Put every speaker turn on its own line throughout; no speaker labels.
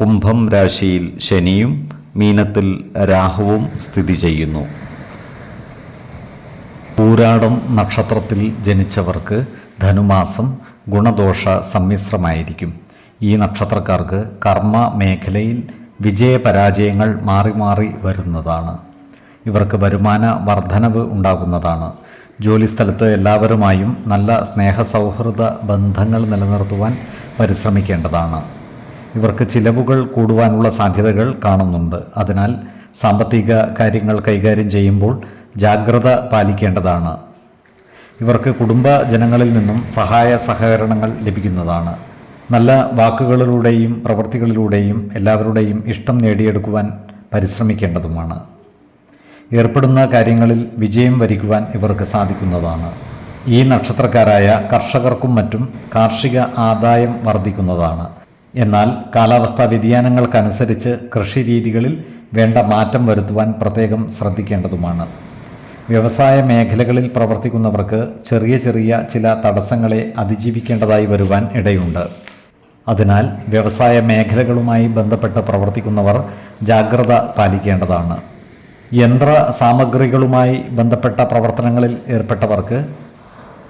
കുംഭം രാശിയിൽ ശനിയും മീനത്തിൽ രാഹുവും സ്ഥിതി ചെയ്യുന്നു. പൂരാടം നക്ഷത്രത്തിൽ ജനിച്ചവർക്ക് ധനുമാസം ഗുണദോഷ സമ്മിശ്രമായിരിക്കും. ഈ നക്ഷത്രക്കാർക്ക് കർമ്മ മേഖലയിൽ വിജയപരാജയങ്ങൾ മാറി മാറി വരുന്നതാണ്. ഇവർക്ക് വരുമാന വർധനവ് ഉണ്ടാകുന്നതാണ്. ജോലിസ്ഥലത്ത് എല്ലാവരുമായും നല്ല സ്നേഹസൗഹൃദ ബന്ധങ്ങൾ നിലനിർത്തുവാൻ പരിശ്രമിക്കേണ്ടതാണ്. ഇവർക്ക് ചിലവുകൾ കൂടുവാനുള്ള സാധ്യതകൾ കാണുന്നുണ്ട്. അതിനാൽ സാമ്പത്തിക കാര്യങ്ങൾ കൈകാര്യം ചെയ്യുമ്പോൾ ജാഗ്രത പാലിക്കേണ്ടതാണ്. ഇവർക്ക് കുടുംബ ജനങ്ങളിൽ നിന്നും സഹായ സഹകരണങ്ങൾ ലഭിക്കുന്നതാണ്. നല്ല വാക്കുകളിലൂടെയും പ്രവൃത്തികളിലൂടെയും എല്ലാവരുടെയും ഇഷ്ടം നേടിയെടുക്കുവാൻ പരിശ്രമിക്കേണ്ടതുമാണ്. ഏർപ്പെടുന്ന കാര്യങ്ങളിൽ വിജയം വരിക്കുവാൻ ഇവർക്ക് സാധിക്കുന്നതാണ്. ഈ നക്ഷത്രക്കാരായ കർഷകർക്കും മറ്റും കാർഷിക ആദായം വർദ്ധിക്കുന്നതാണ്. എന്നാൽ കാലാവസ്ഥാ വ്യതിയാനങ്ങൾക്കനുസരിച്ച് കൃഷി രീതികളിൽ വേണ്ട മാറ്റം വരുത്തുവാൻ പ്രത്യേകം ശ്രദ്ധിക്കേണ്ടതുമാണ്. വ്യവസായ മേഖലകളിൽ പ്രവർത്തിക്കുന്നവർക്ക് ചെറിയ ചെറിയ ചില തടസ്സങ്ങളെ അതിജീവിക്കേണ്ടതായി വരുവാൻ ഇടയുണ്ട്. അതിനാൽ വ്യവസായ മേഖലകളുമായി ബന്ധപ്പെട്ട് പ്രവർത്തിക്കുന്നവർ ജാഗ്രത പാലിക്കേണ്ടതാണ്. യന്ത്ര സാമഗ്രികളുമായി ബന്ധപ്പെട്ട പ്രവർത്തനങ്ങളിൽ ഏർപ്പെട്ടവർക്ക്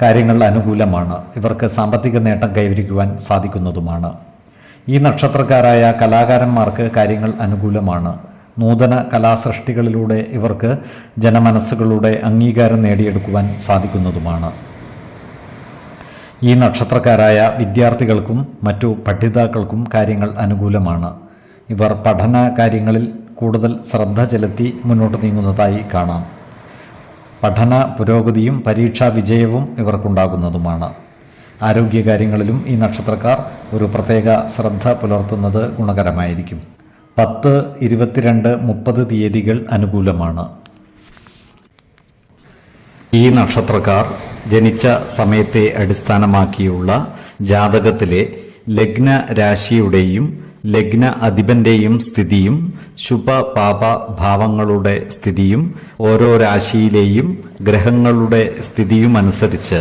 കാര്യങ്ങൾ അനുകൂലമാണ്. ഇവർക്ക് സാമ്പത്തിക നേട്ടം കൈവരിക്കുവാൻ സാധിക്കുന്നതുമാണ്. ഈ നക്ഷത്രക്കാരായ കലാകാരന്മാർക്ക് കാര്യങ്ങൾ അനുകൂലമാണ്. നൂതന കലാസൃഷ്ടികളിലൂടെ ഇവർക്ക് ജനമനസ്സുകളുടെ അംഗീകാരം നേടിയെടുക്കുവാൻ സാധിക്കുന്നതുമാണ്. ഈ നക്ഷത്രക്കാരായ വിദ്യാർത്ഥികൾക്കും മറ്റു പഠിതാക്കൾക്കും കാര്യങ്ങൾ അനുകൂലമാണ്. ഇവർ പഠന കാര്യങ്ങളിൽ കൂടുതൽ ശ്രദ്ധ ചെലുത്തി മുന്നോട്ട് നീങ്ങുന്നതായി കാണാം. പഠന പുരോഗതിയും പരീക്ഷാ വിജയവും ഇവർക്കുണ്ടാകുന്നതുമാണ്. ആരോഗ്യകാര്യങ്ങളിലും ഈ നക്ഷത്രക്കാർ ഒരു പ്രത്യേക ശ്രദ്ധ പുലർത്തുന്നത് ഗുണകരമായിരിക്കും. പത്ത് ഇരുപത്തിരണ്ട് മുപ്പത് തീയതികൾ അനുകൂലമാണ്. ഈ നക്ഷത്രക്കാർ ജനിച്ച സമയത്തെ അടിസ്ഥാനമാക്കിയുള്ള ജാതകത്തിലെ ലഗ്ന രാശിയുടെയും ലഗ്ന അധിപന്റെയും സ്ഥിതിയും ശുഭ പാപ ഭാവങ്ങളുടെ സ്ഥിതിയും ഓരോ രാശിയിലെയും ഗ്രഹങ്ങളുടെ സ്ഥിതിയും അനുസരിച്ച്